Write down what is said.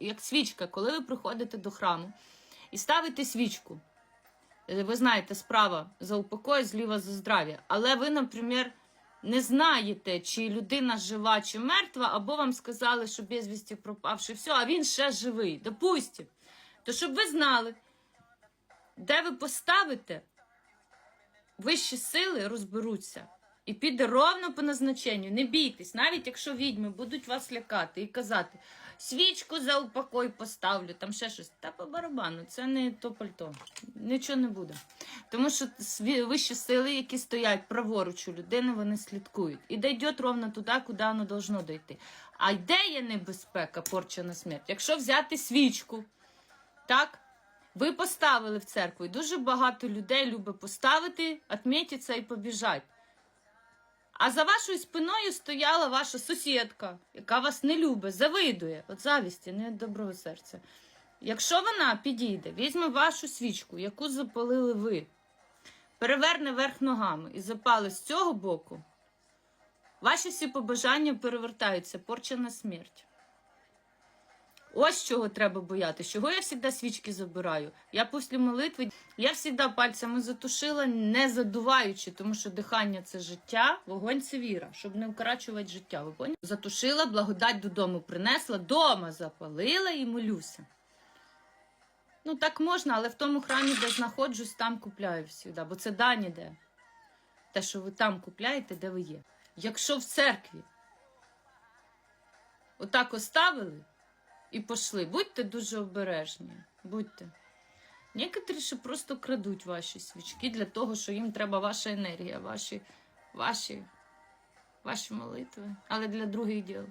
як свічка, коли ви приходите до храму і ставите свічку. Е, Ви знаєте, справа за упокой, зліва за здрав'я. Але ви, наприклад, не знаєте, чи людина жива, чи мертва, або вам сказали, що безвісті пропавши, все, а він ще живий. Допустим. То щоб ви знали, де ви поставите, вищі сили розберуться. І піде ровно по назначенню. Не бійтесь, навіть якщо відьми будуть вас лякати і казати, свічку за упокой поставлю, там ще щось. Та по барабану, це не то пальто. Нічого не буде. Тому що вищі сили, які стоять праворуч у людини, вони слідкують. І дійде ровно туди, куди воно должно дойти. А де є небезпека, порча на смерть? Якщо взяти свічку, так? Ви поставили в церкву, і дуже багато людей любить поставити, відмітитися і побіжать. А за вашою спиною стояла ваша сусідка, яка вас не любить, завидує. От завісті, не доброго серця. Якщо вона підійде, візьме вашу свічку, яку запалили ви, переверне верх ногами і запали з цього боку, ваші всі побажання перевертаються, порчена смерть. Ось чого треба боятися. Чого я завжди свічки забираю? Я після молитви я завжди пальцями затушила, не задуваючи, тому що дихання це життя, вогонь це віра, щоб не вкорачувати життя. Поняли? Затушила, благодать додому принесла, дома запалила і молюся. Ну так можна, але в тому храмі, де знаходжусь, там купляю завжди, бо це дані де. Те, що ви там купляєте, де ви є. Якщо в церкві отак оставили і пішли, будьте дуже обережні. Будьте. Некоторі ще просто крадуть ваші свічки для того, що їм треба ваша енергія, ваші, ваші, ваші молитви, але для других діл.